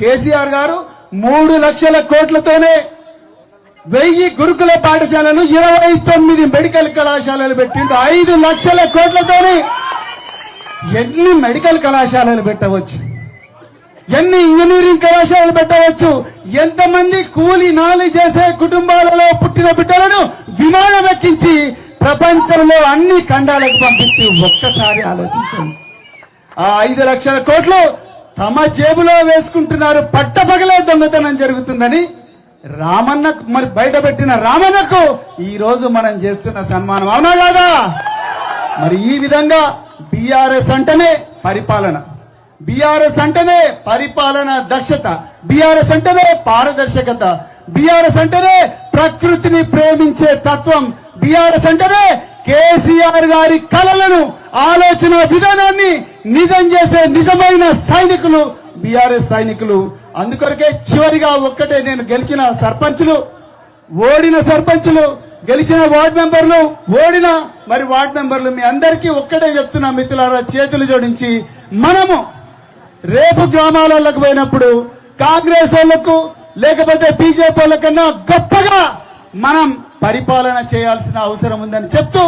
కేసీఆర్ గారు మూడు లక్షల కోట్లతోనే వెయ్యి గురుకుల పాఠశాలలు ఇరవై తొమ్మిది మెడికల్ కళాశాలలు పెట్టిండు. ఐదు లక్షల కోట్లతోనే ఎన్ని మెడికల్ కళాశాలలు పెట్టవచ్చు? ఎన్ని ఇంజనీరింగ్ కళాశాలలు పెట్టవచ్చు? ఎంతమంది కూలి నాలి చేసే కుటుంబాలలో పుట్టిన బిడ్డలను విమానం ఎక్కించి ప్రపంచంలో అన్ని ఖండాలకు పంపించి ఒక్కసారి ఆలోచించండి. ఆ ఐదు లక్షల కోట్లు తమ జేబులో వేసుకుంటున్నారు పట్టపగలే దొంగతనం జరుగుతుందని రామన్నకు మరి బయట పెట్టిన రామన్నకు ఈ రోజు మనం చేస్తున్న సన్మానం. అవునా కాదా? మరి ఈ విధంగా బీఆర్ఎస్ అంటేనే పరిపాలన. బీఆర్ఎస్ అంటేనే పరిపాలన దక్షత. బీఆర్ఎస్ అంటేనే పారదర్శకత. బీఆర్ఎస్ అంటేనే ప్రకృతిని ప్రేమించే తత్వం. బీఆర్ఎస్ అంటేనే కేసీఆర్ గారి కలలను ఆలోచన విధానాన్ని నిజం చేసే నిజమైన సైనికులు బీఆర్ఎస్ సైనికులు. అందుకొరకే చివరిగా ఒక్కటే నేను గెలిచిన సర్పంచులు ఓడిన సర్పంచులు గెలిచిన వార్డ్ మెంబర్లు ఓడిన మరి వార్డ్ మెంబర్లు మీ అందరికీ ఒక్కటే చెప్తున్నా మిత్రులారా చేతులు జోడించి మనము రేపు గ్రామాలకు పోయినప్పుడు కాంగ్రెస్ వాళ్ళకు లేకపోతే బీజేపీ వాళ్ళకన్నా గొప్పగా మనం పరిపాలన చేయాల్సిన అవసరం ఉందని చెప్తూ